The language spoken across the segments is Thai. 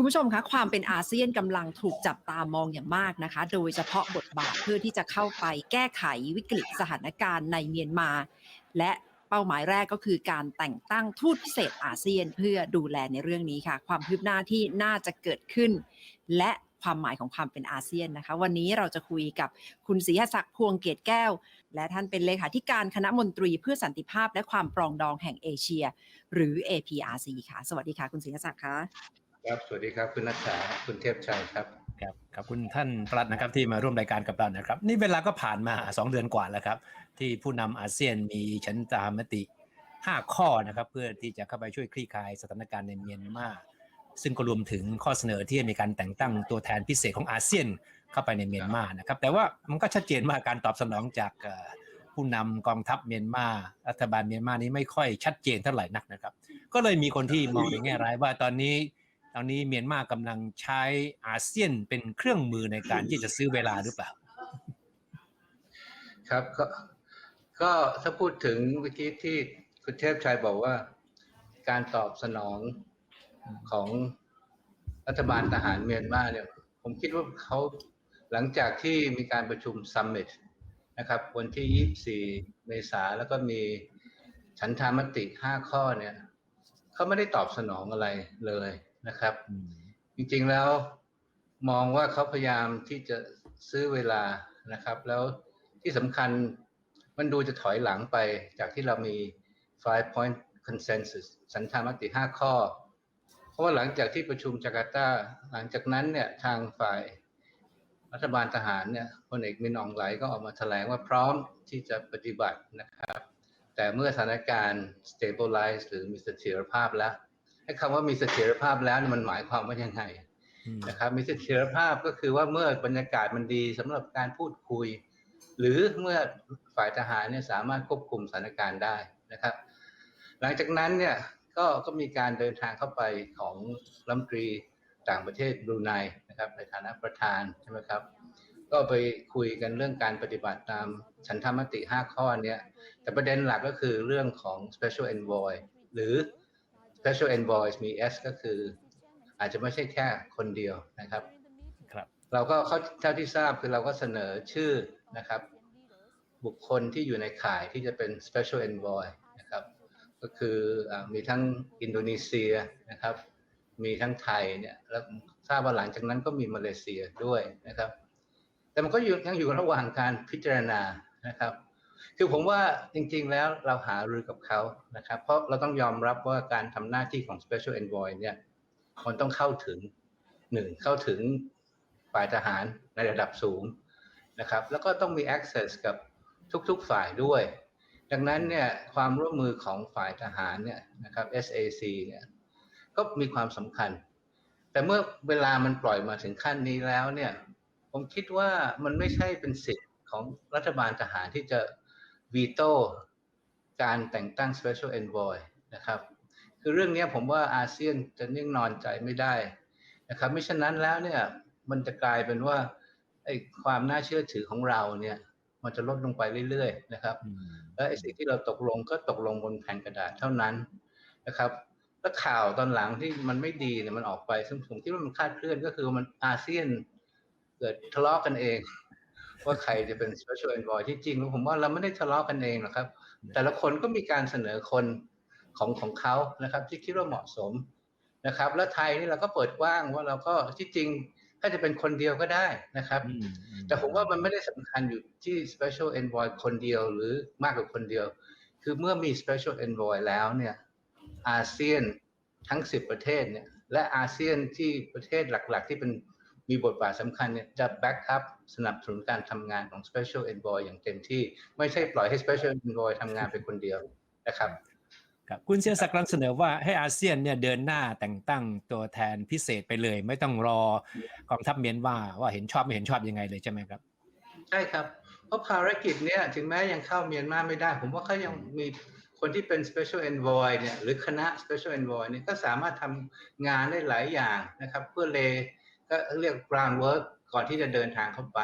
คุณผู้ชมคะความเป็นอาเซียนกำลังถูกจับตามองอย่างมากนะคะ โดยเฉพาะบทบาทเพื่อที่จะเข้าไปแก้ไขวิกฤตสถานการณ์ในเมียนมา และเป้าหมายแรกก็คือการแต่งตั้งทูตพิเศษอาเซียนเพื่อดูแลในเรื่องนี้ค่ะ ความคืบหน้าที่น่าจะเกิดขึ้น และความหมายของความเป็นอาเซียนนะคะ วันนี้เราจะคุยกับคุณศรีหศักดิ์พวงเกตแก้ว และท่านเป็นเลขาธิการคณะมนตรีเพื่อสันติภาพและความปรองดองแห่งเอเชีย หรือ APRC ค่ะ สวัสดีค่ะ คุณศรีหศักดิ์ค่ะ ครับสวัสดีครับคุณนัทชาคุณเทพชัยครับครับขอบคุณท่านปลัดนะครับที่มาร่วมรายการกับเรานะครับ นี่เวลาก็ผ่านมา 2 เดือนกว่าแล้วครับ ที่ผู้นำอาเซียนมีฉันตามติ 5 ข้อนะครับ เพื่อที่จะเข้าไปช่วยคลี่คลายสถานการณ์ในเมียนมาซึ่งก็รวมถึงข้อเสนอที่มีการแต่งตั้งตัวแทนพิเศษของอาเซียนเข้าไปในเมียนมานะครับ แต่ว่ามันก็ชัดเจนมากการตอบสนองจากผู้นำกองทัพเมียนมารัฐบาลเมียนมานี้ไม่ค่อยชัดเจนเท่าไหร่นักนะครับ ก็เลยมีคนที่มองในแง่ร้ายว่าตอนนี้ ตอนนี้เมียนมากำลังใช้อาเซียนเป็นเครื่องมือในการที่จะซื้อเวลาหรือเปล่า ครับก็ก็ถ้าพูดถึงเมื่อกี้ที่คุณเทพชัยบอกว่า การตอบสนองของรัฐบาลทหารเมียนมาเนี่ย ผมคิดว่าเขาหลังจากที่มีการประชุมซัมมิตนะครับ วันที่ 24 เมษาแล้วก็มีฉันทามติ 5 ข้อเนี่ยเขาไม่ได้ตอบสนองอะไรเลย นะครับ จริงๆแล้วมองว่าเขาพยายามที่จะซื้อเวลานะครับ แล้วที่สำคัญมันดูจะถอยหลังไปจากที่เรามี five point consensus สันธามติ 5 ข้อ เพราะว่าหลังจากที่ประชุมจาการ์ตา หลังจากนั้นเนี่ยทางฝ่ายรัฐบาลทหารเนี่ยพลเอกมินอองไหลก็ออกมาแถลงว่าพร้อมที่จะปฏิบัตินะครับ แต่เมื่อสถานการณ์ stabilize หรือมีเสถียรภาพแล้ว คำว่ามีเสถียรภาพแล้วเนี่ยมันหมายความว่ายังไงนะครับมีเสถียรภาพก็คือว่าเมื่อบรรยากาศมันดีสำหรับการพูดคุย หรือเมื่อฝ่ายทหารเนี่ยสามารถควบคุมสถานการณ์ได้นะครับ หลังจากนั้นเนี่ยก็ก็มีการเดินทางเข้าไปของรัฐมนตรีต่างประเทศบรูไนนะครับในฐานะประธานใช่ไหมครับ ก็ไปคุยกันเรื่องการปฏิบัติตามฉันทามติ 5 ข้อเนี้ยแต่ประเด็นหลักก็คือเรื่องของ special envoy หรือ special envoy มี S ก็คือ อาจจะไม่ใช่แค่คนเดียวนะครับ ครับ เราก็เขาเท่าที่ทราบคือเราก็เสนอชื่อนะครับ บุคคลที่อยู่ในข่ายที่จะเป็น special envoy นะครับ ก็คืออามีทั้งอินโดนีเซียนะครับ มีทั้งไทยเนี่ยแล้วทราบว่าหลังจากนั้นก็มีมาเลเซียด้วยนะครับ แต่มันก็อยู่ยังอยู่ระหว่างการพิจารณานะครับ คือผมว่าจริงๆแล้วเราหารือกับเขานะครับ เพราะเราต้องยอมรับว่าการทำหน้าที่ของ special envoy เนี่ยมันต้องเข้าถึงหนึ่งเข้าถึงฝ่ายทหารในระดับสูงนะครับ แล้วก็ต้องมี access กับทุกๆฝ่ายด้วย ดังนั้นเนี่ยความร่วมมือของฝ่ายทหารเนี่ยนะครับ SAC เนี่ยก็มีความสำคัญ แต่เมื่อเวลามันปล่อยมาถึงขั้นนี้แล้วเนี่ยผมคิดว่ามันไม่ใช่เป็นสิทธิ์ของรัฐบาลทหารที่จะ วีโต้การแต่งตั้ง Special Envoy นะครับ คือเรื่องนี้ผมว่าอาเซียนจะนิ่งนอนใจไม่ได้นะครับไม่ฉะนั้นแล้วเนี่ยมันจะกลายเป็นว่าไอ้ความน่าเชื่อถือของเราเนี่ย มันจะลดลงไปเรื่อยๆนะครับ และไอ้สิ่งที่เราตกลงก็ตกลงบนแผ่นกระดาษเท่านั้นนะครับแล้วข่าวตอนหลังที่มันไม่ดีเนี่ยมันออกไปซึ่งผมคิดว่ามันคลาดเคลื่อนก็คือมันอาเซียนเกิดทะเลาะกันเอง ว่าใครจะเป็น special envoy ที่จริงผมว่าเราไม่ได้ทะเลาะกันเองหรอกครับ แต่ละคนก็มีการเสนอคนของของเขานะครับ ที่คิดว่าเหมาะสมนะครับ แล้วไทยนี่เราก็เปิดกว้างว่าเราก็ที่จริงถ้าจะเป็นคนเดียวก็ได้นะครับ แต่ผมว่ามันไม่ได้สำคัญอยู่ที่ special envoy คนเดียวหรือมากกว่าคนเดียว คือเมื่อมี special envoy แล้วเนี่ยอาเซียนทั้ง 10 ประเทศเนี่ยและอาเซียนที่ประเทศหลัก ๆ ที่เป็น มีบทบาทสำคัญเนี่ยจะ back up สนับสนุนการทำงานของ special envoy อย่างเต็มที่ไม่ใช่ปล่อยให้ special envoy ทำงานเป็นคนเดียวนะครับครับคุณเสียศักดิ์กำลังเสนอว่าให้อาเซียนเนี่ยเดินหน้าแต่งตั้งตัวแทนพิเศษไปเลย ไม่ต้องรอกองทัพเมียนมาว่าเห็นชอบไม่เห็นชอบยังไงเลยใช่ไหมครับ ใช่ครับ เพราะภารกิจเนี่ยถึงแม้ยังเข้าเมียนมาไม่ได้ ผมว่าเขายังมีคนที่เป็น special envoy เนี่ยหรือคณะ special envoy เนี่ยก็สามารถทำงานได้หลายอย่างนะครับ เพื่อเล ก็เรียก groundwork ก่อนที่จะเดินทางเข้าไป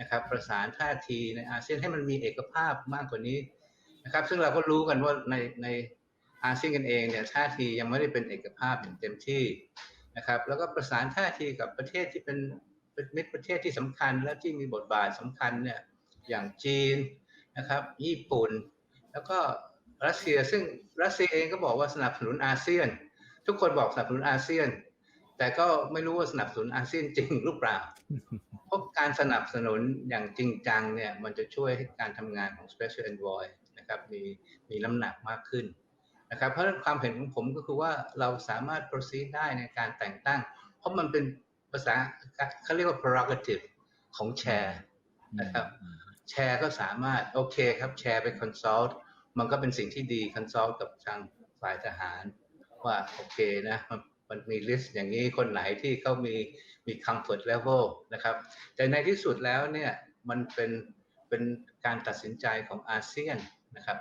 นะครับ ประสานท่าทีในอาเซียนให้มันมีเอกภาพมากกว่านี้นะครับ ซึ่งเราก็รู้กันว่าในในอาเซียนกันเองเนี่ยท่าทียังไม่ได้เป็นเอกภาพอย่างเต็มที่นะครับ แล้วก็ประสานท่าทีกับประเทศที่เป็นเป็นมิตรประเทศที่สำคัญและที่มีบทบาทสำคัญเนี่ยอย่างจีนนะครับ ญี่ปุ่น แล้วก็รัสเซียซึ่งรัสเซียเองก็บอกว่าสนับสนุนอาเซียน ทุกคนบอกสนับสนุนอาเซียน แต่ก็ไม่รู้ว่าสนับสนุนอาเซียนจริงหรือเปล่า เพราะการสนับสนุนอย่างจริงจังเนี่ยมันจะช่วยให้การทำงานของ Special Envoy นะครับมีมีน้ำหนักมากขึ้นนะครับ เพราะฉะนั้นความเห็นของผมก็คือว่าเราสามารถ proceed ได้ในการแต่งตั้ง เพราะมันเป็นภาษาเขาเรียกว่า prerogative ของแชร์นะครับแชร์ก็สามารถโอเคครับแชร์ไป consult มันก็เป็นสิ่งที่ดี consult กับทางฝ่ายทหาร ว่าโอเคนะ มันมีลิสต์อย่างนี้คนไหนที่เขามีมี comfort level นะครับ แต่ในที่สุดแล้วเนี่ยมันเป็นเป็นการตัดสินใจของอาเซียนนะครับ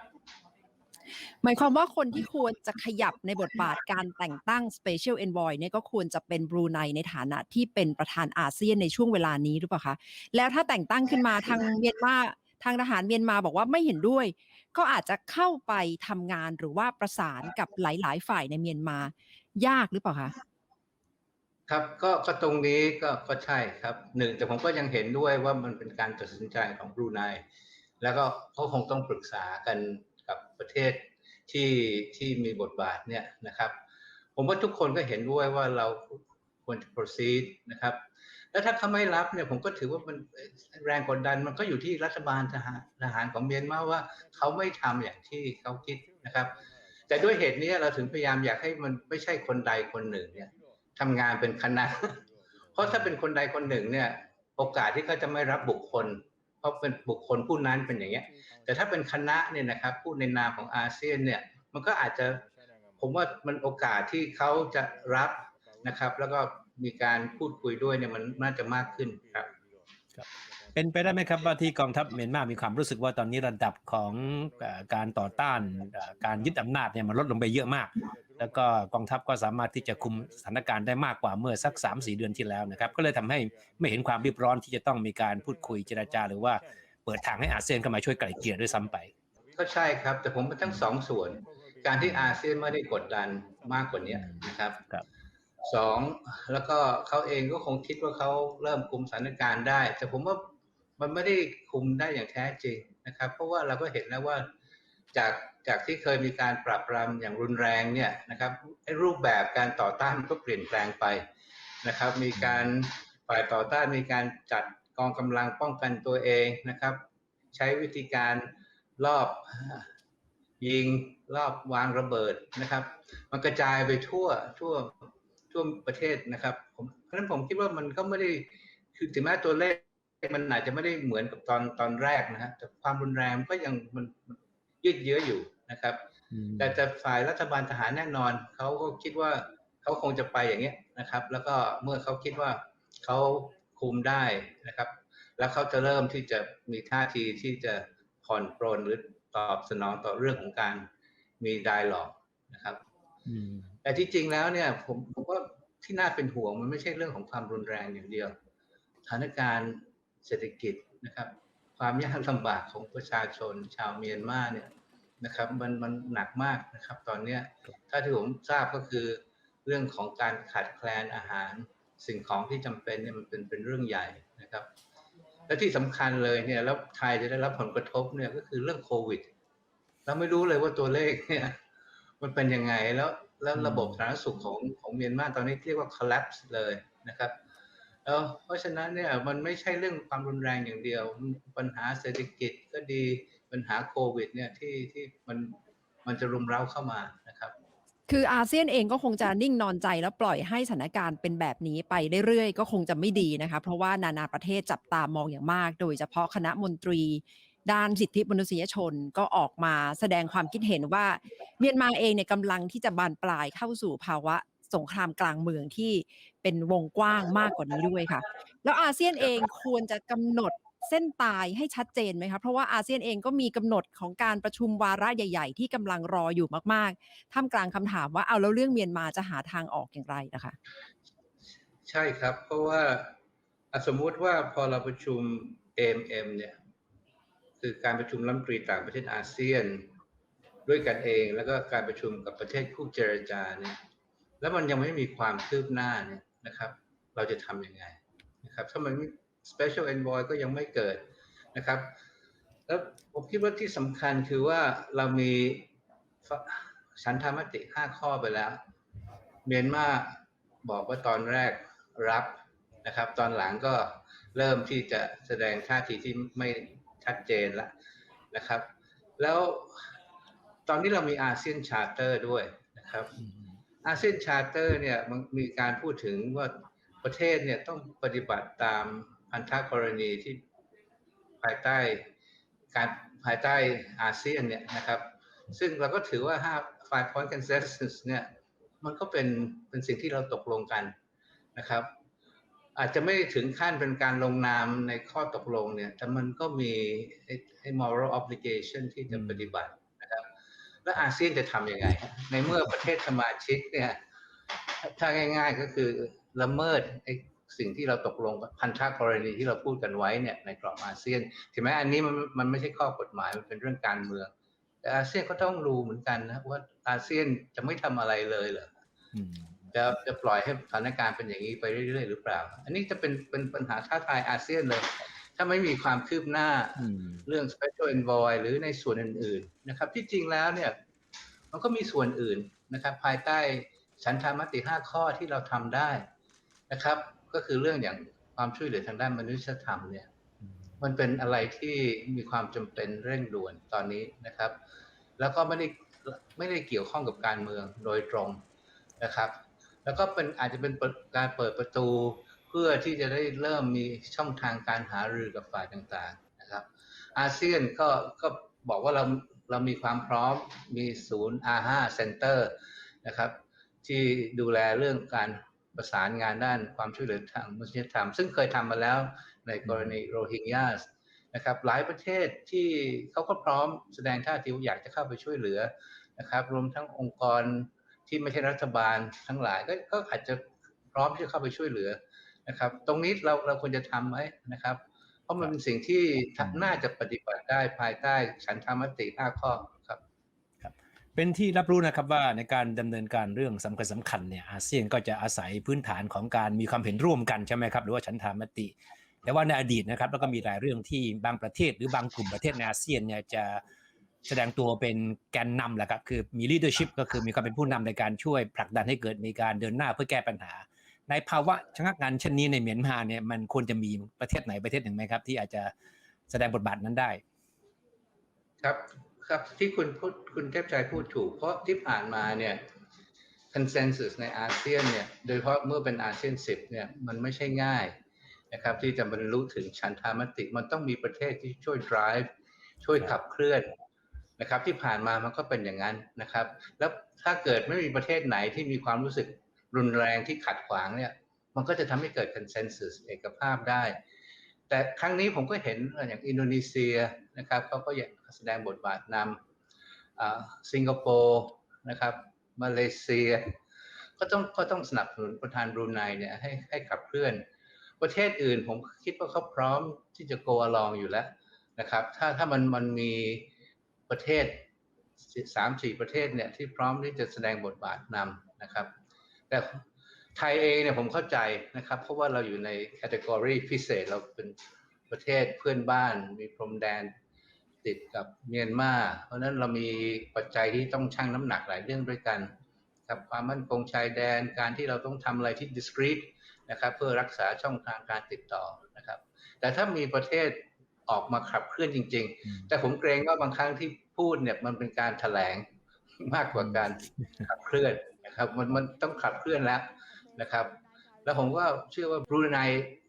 หมายความว่าคนที่ควรจะขยับในบทบาทการแต่งตั้ง Special Envoy เนี่ยก็ควรจะเป็นบรูไนในฐานะที่เป็นประธานอาเซียนในช่วงเวลานี้หรือเปล่าคะ แล้วถ้าแต่งตั้งขึ้นมาทางเมียนมาทางทหารเมียนมาบอกว่าไม่เห็นด้วย ก็อาจจะเข้าไปทำงานหรือว่าประสานกับหลาย ๆ ฝ่ายในเมียนมา ยากหรือเปล่าคะครับก็ก็ตรงนี้ก็ก็ใช่ครับหนึ่งแต่ผมก็ยังเห็นด้วยว่ามันเป็นการตัดสินใจของบรูไนแล้วก็เขาคงต้องปรึกษากันกับประเทศที่ที่มีบทบาทเนี่ยนะครับ ผมว่าทุกคนก็เห็นด้วยว่าเราควรจะ proceed นะครับ แล้วถ้าเขาไม่รับเนี่ยผมก็ถือว่ามันแรงกดดันมันก็อยู่ที่รัฐบาลทหารทหารของเมียนมาว่าเขาไม่ทำอย่างที่เขาคิดนะครับ แต่ด้วยเหตุนี้เราถึงพยายามอยากให้มันไม่ใช่คนใดคนหนึ่งเนี่ยทำงานเป็นคณะ เพราะถ้าเป็นคนใดคนหนึ่งเนี่ย โอกาสที่เขาจะไม่รับบุคคล เพราะเป็นบุคคลผู้นั้นเป็นอย่างเงี้ย แต่ถ้าเป็นคณะเนี่ยนะครับผู้ในนามของอาเซียนเนี่ย มันก็อาจจะผมว่ามันโอกาสที่เขาจะรับนะครับ แล้วก็มีการพูดคุยด้วยเนี่ยมันน่าจะมากขึ้นครับ เป็นไปได้ไหมครับว่าที่กองทัพเมียนมามีความรู้สึกว่าตอนนี้ระดับของเอ่อการต่อต้านเอ่อการยึดอำนาจเนี่ยมันลดลงไปเยอะมาก แล้วก็กองทัพก็สามารถที่จะคุมสถานการณ์ได้มากกว่าเมื่อสัก3 4เดือนที่แล้วนะครับ ก็เลยทำให้ไม่เห็นความรีบร้อนที่จะต้องมีการพูดคุยเจรจา หรือว่าเปิดทางให้อาเซียนเข้ามาช่วยไกล่เกลี่ยด้วยซ้ำไป ก็ใช่ครับ แต่ผมเป็นทั้งสองส่วน การที่อาเซียนไม่ได้กดดันมากกว่านี้นะครับครับสองแล้วก็เขาเองก็คงคิดว่าเขาเริ่มคุมสถานการณ์ได้ แต่ผมว่า มันไม่ได้คุมได้อย่างแท้จริงนะครับ เพราะว่าเราก็เห็นแล้วว่าจากจากที่เคยมีการปราบปรามอย่างรุนแรงเนี่ยนะครับรูปแบบการต่อต้านมันก็เปลี่ยนแปลงไปนะครับ มีการฝ่ายต่อต้านมีการจัดกองกำลังป้องกันตัวเองนะครับ ใช้วิธีการรอบยิงรอบวางระเบิดนะครับ มันกระจายไปทั่วทั่วทั่วประเทศนะครับผมเพราะฉะนั้นผมคิดว่ามันก็ไม่ได้คือถึงแม้ตัวเลข มันอาจจะไม่ได้เหมือนกับตอนตอนแรกนะฮะแต่ความรุนแรงมันก็ยังมันมันยืดเยื้ออยู่นะครับ แต่จะฝ่ายรัฐบาลทหารแน่นอนเขาก็คิดว่าเขาคงจะไปอย่างเงี้ยนะครับ แล้วก็เมื่อเขาคิดว่าเขาคุมได้นะครับ แล้วเขาจะเริ่มที่จะมีท่าทีที่จะผ่อนปรนหรือตอบสนองต่อเรื่องของการมีไดร์ล็อกนะครับอืมแต่ที่จริงแล้วเนี่ย ผมผมว่าที่น่าเป็นห่วงมันไม่ใช่เรื่องของความรุนแรงอย่างเดียวสถานการณ์ เศรษฐกิจนะครับ ความยากลำบากของประชาชนชาวเมียนมาเนี่ยนะครับ มันมันหนักมากนะครับ ตอนเนี้ยถ้าที่ผมทราบก็คือเรื่องของการขาดแคลนอาหารสิ่งของที่จำเป็นเนี่ยมันเป็นเป็นเรื่องใหญ่นะครับ และที่สำคัญเลยเนี่ยแล้วไทยจะได้รับผลกระทบเนี่ยก็คือเรื่องโควิดเราไม่รู้เลยว่าตัวเลขเนี่ยมันเป็นยังไงแล้วแล้วระบบสาธารณสุขของของเมียนมาตอนนี้เรียกว่า collapse เลยนะครับ แล้วเพราะฉะนั้นเนี่ยมันไม่ใช่เรื่องความรุนแรงอย่างเดียว ปัญหาเศรษฐกิจก็ดีปัญหาโควิด เนี่ยที่ที่มันมันจะรุมเร้าเข้ามานะครับ คืออาเซียนเองก็คงจะนิ่งนอนใจแล้วปล่อยให้สถานการณ์เป็นแบบนี้ไปเรื่อยๆ ก็คงจะไม่ดีนะคะ เพราะว่านานาประเทศจับตามองอย่างมาก โดยเฉพาะคณะมนตรีด้านสิทธิมนุษยชนก็ออกมาแสดงความคิดเห็นว่าเมียนมาเองเนี่ยกำลังที่จะบานปลายเข้าสู่ภาวะสงครามกลางเมืองที่ เป็นวงกว้างมากกว่านี้ด้วยค่ะ แล้วอาเซียนเองควรจะกำหนดเส้นตายให้ชัดเจนไหมคะเพราะว่าอาเซียนเองก็มีกำหนดของการประชุมวาระใหญ่ ๆ ที่กำลังรออยู่มากๆท่ามกลางคำถามว่าเอาแล้วเรื่องเมียนมาจะหาทางออกอย่างไรนะคะ ใช่ครับ เพราะว่าอะสมมุติว่าพอเราประชุม AMM เนี่ยคือการประชุมรัฐมนตรีต่างประเทศอาเซียน ด้วยกันเองแล้วก็การประชุมกับประเทศคู่เจรจาเนี่ยแล้วมันยังไม่มีความคืบหน้าเนี่ย นะครับ เราจะทำยังไงนะครับถ้ามันไม่ special envoy ก็ยังไม่เกิดนะครับ แล้วผมคิดว่าที่สำคัญคือว่าเรามีฉันทามติ 5 ข้อไปแล้ว เมียนมาบอกว่าตอนแรกรับนะครับ ตอนหลังก็เริ่มที่จะแสดงท่าทีที่ไม่ชัดเจนแล้วนะครับ แล้วตอนนี้เรามีอาเซียนชาร์เตอร์ด้วยนะครับ อาเซียนชาร์เตอร์เนี่ยมันมีการพูดถึงว่าประเทศเนี่ยต้องปฏิบัติตามพันธกรณีที่ภายใต้การภายใต้อาเซียนเนี่ยนะครับ ซึ่งเราก็ถือว่า5 five point consensus เนี่ยมันก็เป็นเป็นสิ่งที่เราตกลงกันนะครับ อาจจะไม่ถึงขั้นเป็นการลงนามในข้อตกลงเนี่ยแต่มันก็มีไอ้ไอ้ moral obligation ที่จะปฏิบัติ แล้วอาเซียนจะทำยังไง ในเมื่อประเทศสมาชิกเนี่ย ถ้าง่าย ๆก็คือละเมิดไอ้สิ่งที่เราตกลงพันธกรณีที่เราพูดกันไว้เนี่ยในกรอบอาเซียนถึงแม้อันนี้มันมันไม่ใช่ข้อกฎหมายมันเป็นเรื่องการเมือง แต่อาเซียนก็ต้องรู้เหมือนกันนะว่าอาเซียนจะไม่ทำอะไรเลยเหรออืมจะจะปล่อยให้สถานการณ์เป็นอย่างนี้ไปเรื่อยๆหรือเปล่า อันนี้จะเป็นเป็นปัญหาท้าทายอาเซียนเลย ถ้าไม่มีความคืบหน้าอืมเรื่อง special envoy หรือในส่วนอื่น ๆ นะครับ ที่จริงแล้วเนี่ย มันก็มีส่วนอื่นนะครับ ภายใต้ฉันทามติ 5 ข้อที่เราทำได้นะครับ ก็คือเรื่องอย่างความช่วยเหลือทางด้านมนุษยธรรมเนี่ย มันเป็นอะไรที่มีความจำเป็นเร่งด่วนตอนนี้นะครับ แล้วก็ไม่ได้ไม่ได้เกี่ยวข้องกับการเมืองโดยตรงนะครับ แล้วก็เป็นอาจจะเป็นการเปิดประตูเพื่อที่จะได้เริ่มมีช่องทางการหารือกับฝ่ายต่างๆนะครับ อาเซียนก็ก็บอกว่าเราเรามีความพร้อมมีศูนย์ R5 Center นะครับ ที่ดูแลเรื่องการประสานงานด้านความช่วยเหลือทางมนุษยธรรม ซึ่งเคยทำมาแล้วในกรณีโรฮิงญาสนะครับ หลายประเทศที่เขาก็พร้อมแสดงท่าทีว่าอยากจะเข้าไปช่วยเหลือนะครับ รวมทั้งองค์กรที่ไม่ใช่รัฐบาลทั้งหลายก็ก็อาจจะพร้อมที่จะเข้าไปช่วยเหลือ นะครับ ตรงนี้เราเราควรจะทำไหมนะครับ เพราะมันเป็นสิ่งที่น่าจะปฏิบัติได้ภายใต้ฉันทามติ5ข้อครับเป็นที่รับรู้นะครับว่าในการดำเนินการเรื่องสำคัญสำคัญเนี่ยอาเซียนก็จะอาศัยพื้นฐานของการมีความเห็นร่วมกันใช่ไหมครับหรือว่าฉันทามติ แต่ว่าในอดีตนะครับแล้วก็มีหลายเรื่องที่บางประเทศ หรือบางกลุ่มประเทศในอาเซียนเนี่ยจะแสดงตัวเป็นแกนนำแหละครับคือมี leadership ก็คือมีความเป็นผู้นำในการช่วยผลักดันให้เกิดมีการเดินหน้าเพื่อแก้ปัญหา ในภาวะชะงักงานเช่นนี้ในเมียนมาเนี่ยมันควรจะมีประเทศไหนประเทศหนึ่งไหมครับ ที่อาจจะแสดงบทบาทนั้นได้ ครับครับที่คุณพูดคุณเทพชัยพูดถูก เพราะที่ผ่านมาเนี่ย consensus ในอาเซียนเนี่ยโดยเฉพาะเมื่อเป็นอาเซียน10เนี่ยมันไม่ใช่ง่ายนะครับที่จะบรรลุถึงฉันทามติมันต้องมีประเทศที่ช่วย drive ช่วยขับเคลื่อนนะครับที่ผ่านมามันก็เป็นอย่างนั้นนะครับ แล้วถ้าเกิดไม่มีประเทศไหนที่มีความรู้สึก รุนแรงที่ขัดขวางเนี่ย มันก็จะทำให้เกิด consensus เอกภาพได้ แต่ครั้งนี้ผมก็เห็นอย่างอินโดนีเซียนะครับเขาก็อยากแสดงบทบาทนำอ่าสิงคโปร์นะครับมาเลเซีย ก็ต้องก็ต้องสนับสนุนประธานบรูไนเนี่ยให้ให้ขับเคลื่อน ประเทศอื่นผมคิดว่าเขาพร้อมที่จะ go along อยู่แล้วนะครับ ถ้าถ้ามันมันมีประเทศสามสี่ประเทศเนี่ยที่พร้อมที่จะแสดงบทบาทนำนะครับ แต่ไทยเองเนี่ยผมเข้าใจนะครับ เพราะว่าเราอยู่ในแคตตากรีพิเศษเราเป็นประเทศเพื่อนบ้านมีพรมแดนติดกับเมียนมา เพราะนั้นเรามีปัจจัยที่ต้องชั่งน้ำหนักหลายเรื่องด้วยกันครับความมั่นคงชายแดนการที่เราต้องทำอะไรที่ discreet นะครับ เพื่อรักษาช่องทางการติดต่อนะครับ แต่ถ้ามีประเทศออกมาขับเคลื่อนจริง ๆ แต่ผมเกรงว่าบางครั้งที่พูดเนี่ยมันเป็นการแถลงมากกว่าการขับเคลื่อน นะครับมันมันต้องขับเคลื่อนแล้วนะครับ แล้วผมก็เชื่อว่าบรูไน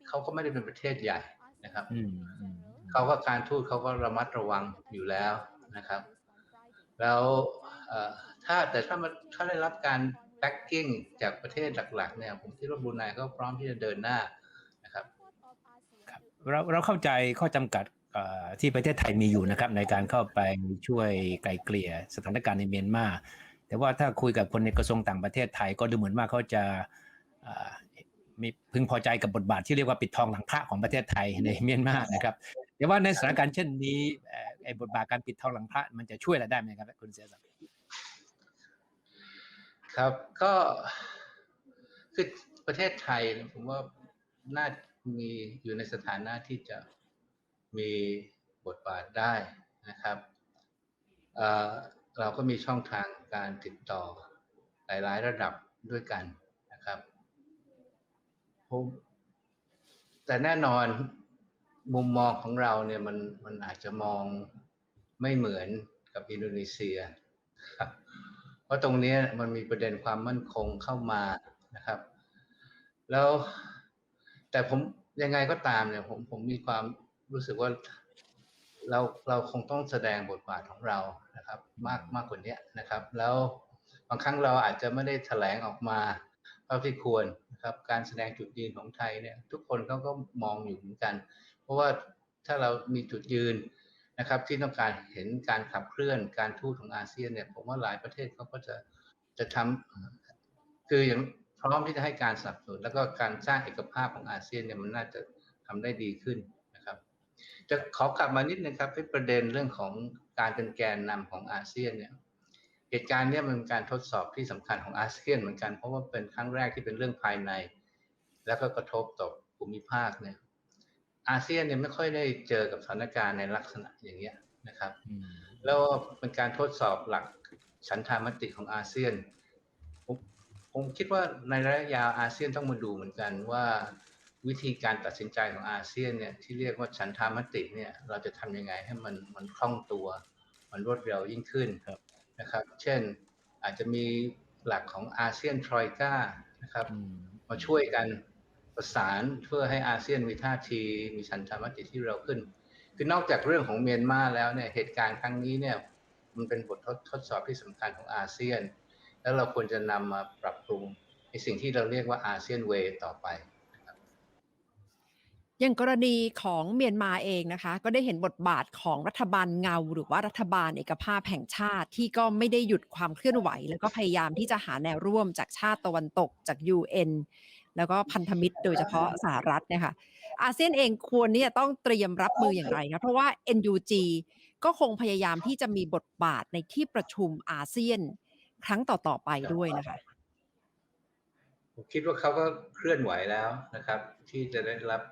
เขาก็ไม่ได้เป็นประเทศใหญ่นะครับอืมอืมเขาก็การทูตเขาก็ระมัดระวังอยู่แล้วนะครับ แล้วเอ่อถ้าแต่ถ้ามันถ้าได้รับการแบ็กกิ้งจากประเทศหลักๆเนี่ยผมคิดว่าบรูไนก็พร้อมที่จะเดินหน้านะครับเราเราเข้าใจข้อจำกัดเอ่อที่ประเทศไทยมีอยู่นะครับในการเข้าไปช่วยไกลเกลี่ยสถานการณ์ในเมียนมา แต่ว่าถ้าคุยกับคนในกระทรวงต่างประเทศไทย ก็ดูเหมือนว่าเขาจะมีพึงพอใจกับบทบาทที่เรียกว่าปิดทองหลังพระของประเทศไทยในเมียนมานะครับแต่ว่าในสถานการณ์เช่นนี้ไอ้บทบาทการปิดทองหลังพระมันจะช่วยอะไรได้ไหมครับคุณเสียศักดิ์ครับก็คือประเทศไทยผมว่าน่ามีอยู่ในสถานะที่จะมีบทบาทได้นะครับเเราก็มีช่องทาง การติดต่อหลาย ๆ ระดับด้วยกันนะครับผมแต่แน่นอนมุมมองของเราเนี่ยมันมันอาจจะมองไม่เหมือนกับอินโดนีเซีย เพราะตรงนี้มันมีประเด็นความมั่นคงเข้ามานะครับ แล้วแต่ผมยังไงก็ตามเนี่ยผมผมมีความรู้สึกว่า เราเราคงต้องแสดงบทบาทของเรานะครับ มากมากกว่านี้นะครับ แล้วบางครั้งเราอาจจะไม่ได้แถลงออกมาเท่าที่ควรนะครับการแสดงจุดยืนของไทยเนี่ย ทุกคนเขาก็มองอยู่เหมือนกัน เพราะว่าถ้าเรามีจุดยืนนะครับ ที่ต้องการเห็นการขับเคลื่อนการทูตของอาเซียนเนี่ยผมว่าหลายประเทศเขาก็จะจะทำคืออย่างพร้อมที่จะให้การสนับสนุนแล้วก็การสร้างเอกภาพของอาเซียนเนี่ยมันน่าจะทำได้ดีขึ้นนะครับ จะขอกลับมานิดนึงครับที่ประเด็นเรื่องของการเป็นแกนนำของอาเซียนเนี่ยเหตุการณ์เนี้มันเป็นการทดสอบที่สำคัญของอาเซียนเหมือนกันเพราะว่าเป็นครั้งแรกที่เป็นเรื่องภายใน แล้วก็กระทบต่อภูมิภาคเนี่ยอาเซียนเนี่ยไม่ค่อยได้เจอกับสถานการณ์ในลักษณะอย่างเงี้ยนะครับอืมแล้วเป็นการทดสอบหลักฉันทามติของอาเซียนผมผมคิดว่าในระยะยาวอาเซียนต้องมาดูเหมือนกันว่า วิธีการตัดสินใจของอาเซียนเนี่ยที่เรียกว่าฉันทามติเนี่ยเราจะทำยังไงให้มันมันคล่องตัว มันรวดเร็วยิ่งขึ้นครับนะครับ เช่นอาจจะมีหลักของอาเซียนทรอยกานะครับอืมมาช่วยกันประสานเพื่อให้อาเซียนมีท่าที มีฉันทามติที่เร็วขึ้น คือนอกจากเรื่องของเมียนมาแล้วเนี่ยเหตุการณ์ครั้งนี้เนี่ยมันเป็นบททดทดสอบที่สำคัญของอาเซียน แล้วเราควรจะนำมาปรับปรุงในสิ่งที่เราเรียกว่าอาเซียนเวต่อไป อย่างกรณีของเมียนมาเองนะคะ ก็ได้เห็นบทบาทของรัฐบาลเงา หรือว่ารัฐบาลเอกภาพแห่งชาติที่ก็ไม่ได้หยุดความเคลื่อนไหว แล้วก็พยายามที่จะหาแนวร่วมจากชาติตะวันตกจาก UN แล้วก็พันธมิตรโดยเฉพาะสหรัฐเนี่ยค่ะอาเซียนเองควรที่จะต้องเตรียมรับมืออย่างไรคะเพราะว่า NUG ก็คงพยายามที่จะมีบทบาทในที่ประชุมอาเซียนครั้งต่อๆไปด้วยนะคะผมคิดว่าเขาก็เคลื่อนไหวแล้วนะครับ ที่จะได้รับ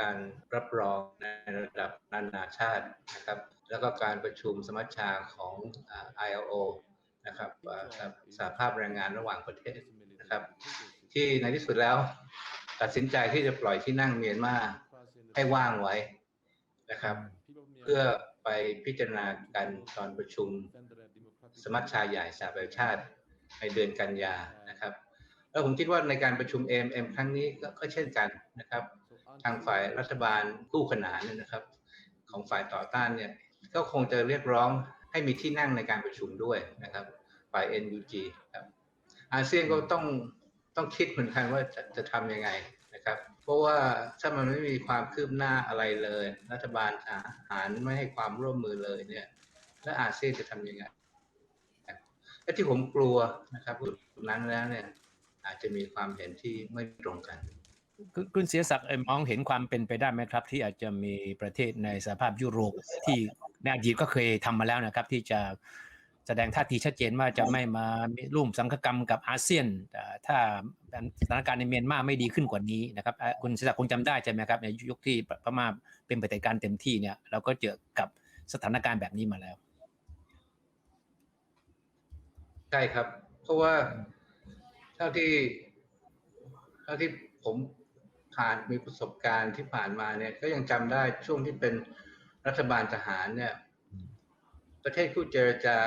การรับรองในระดับนานาชาตินะครับ แล้วก็การประชุมสมัชชาของอ่า ILO นะครับอ่าครับสหภาพแรงงานระหว่างประเทศนะครับ ที่ในที่สุดแล้ว ตัดสินใจที่จะปล่อยที่นั่งเมียนมาให้ว่างไว้นะครับ เพื่อไปพิจารณากันตอนประชุมสมัชชาใหญ่สหประชาชาติในเดือนกันยานะครับ แล้วผมคิดว่าในการประชุม AMM ครั้งนี้ก็เช่นกันนะครับ ทางฝ่ายรัฐบาลคู่ขนานนะครับ ของฝ่ายต่อต้านเนี่ยก็คงจะเรียกร้องให้มีที่นั่งในการประชุมด้วยนะครับ ฝ่าย NUG ครับอาเซียนก็ต้องต้องคิดเหมือนกันว่าจะจะทำยังไงนะครับ เพราะว่าถ้ามันไม่มีความคืบหน้าอะไรเลย รัฐบาลอาหารไม่ให้ความร่วมมือเลยเนี่ย แล้วอาเซียนจะทำยังไงและที่ผมกลัวนะครับตรงนั้นแล้วเนี่ย อาจจะมีความเห็นที่ไม่ตรงกัน คุณคุณเสียศักดิ์เอ่อมองเห็นความเป็นไปได้ไหมครับ ที่อาจจะมีประเทศในสหภาพยุโรปที่ในอดีตก็เคยทำมาแล้วนะครับ ที่จะแสดงท่าทีชัดเจนว่าจะไม่มาร่วมสังคกรรมกับอาเซียนแต่ถ้าสถานการณ์ในเมียนมาไม่ดีขึ้นกว่านี้นะครับอะคุณเสียศักดิ์คงจำได้ใช่ไหมครับในยุคที่พม่าเป็นปฏิบัติการเต็มที่เนี่ย เราก็เจอกับสถานการณ์แบบนี้มาแล้วใช่ครับ เพราะว่าเท่าที่เท่าที่ผม ผ่านมีประสบการณ์ที่ผ่านมาเนี่ย ก็ยังจำได้ช่วงที่เป็นรัฐบาลทหารเนี่ย ประเทศคู่เจรจา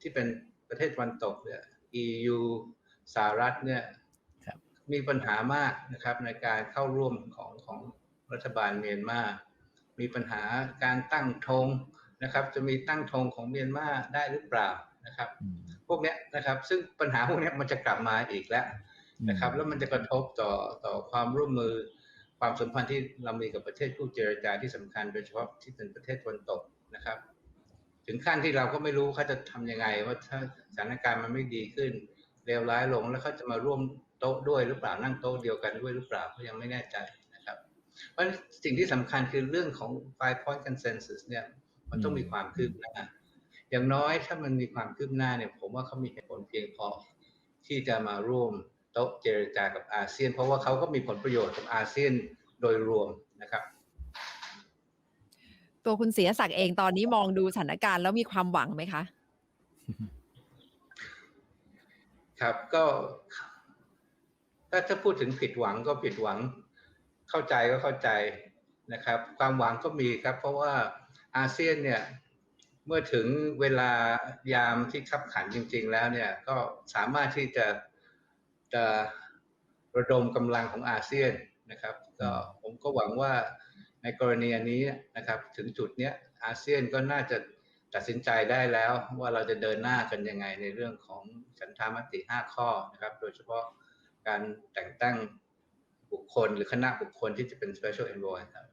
ที่เป็นประเทศตะวันตกเนี่ย EU สหรัฐเนี่ยครับมีปัญหามากนะครับ ในการเข้าร่วมของของรัฐบาลเมียนมา มีปัญหาการตั้งธงนะครับ จะมีตั้งธงของเมียนมาได้หรือเปล่านะครับอืมพวกเนี้ยนะครับ ซึ่งปัญหาพวกเนี้ยมันจะกลับมาอีกแล้ว นะครับ แล้วมันจะกระทบต่อต่อความร่วมมือความสัมพันธ์ที่เรามีกับประเทศคู่เจรจาที่สำคัญโดยเฉพาะที่เป็นประเทศตะวันตกนะครับ ถึงขั้นที่เราก็ไม่รู้เขาจะทำยังไง ว่าถ้าสถานการณ์มันไม่ดีขึ้นเลวร้ายลงแล้วเขาจะมาร่วมโต๊ะด้วยหรือเปล่านั่งโต๊ะเดียวกันด้วยหรือเปล่าก็ยังไม่แน่ใจนะครับ เพราะฉะนั้นสิ่งที่สำคัญคือเรื่องของ five point consensus เนี่ยมันต้องมีความคืบหน้าอย่างน้อยถ้ามันมีความคืบหน้าเนี่ย ผมว่าเขามีเหตุผลเพียงพอที่จะมาร่วม โต๊ะเจรจากับอาเซียน เพราะว่าเขาก็มีผลประโยชน์กับอาเซียนโดยรวมนะครับตัวคุณเสียศักดิ์เองตอนนี้มองดูสถานการณ์แล้วมีความหวังไหมคะ ครับก็ถ้าถ้าพูดถึงผิดหวังก็ผิดหวัง เข้าใจก็เข้าใจนะครับ ความหวังก็มีครับ เพราะว่าอาเซียนเนี่ย เมื่อถึงเวลายามที่ขับขันจริง ๆ แล้วเนี่ย ก็สามารถที่จะ จะระดมกำลังของอาเซียนนะครับก็ผมก็หวังว่าในกรณีอันนี้นะครับ ถึงจุดเนี้ยอาเซียนก็น่าจะตัดสินใจได้แล้วว่าเราจะเดินหน้ากันยังไงในเรื่องของฉันทามติ 5 ข้อนะครับ โดยเฉพาะการแต่งตั้งบุคคลหรือคณะบุคคลที่จะเป็น special envoy ครับ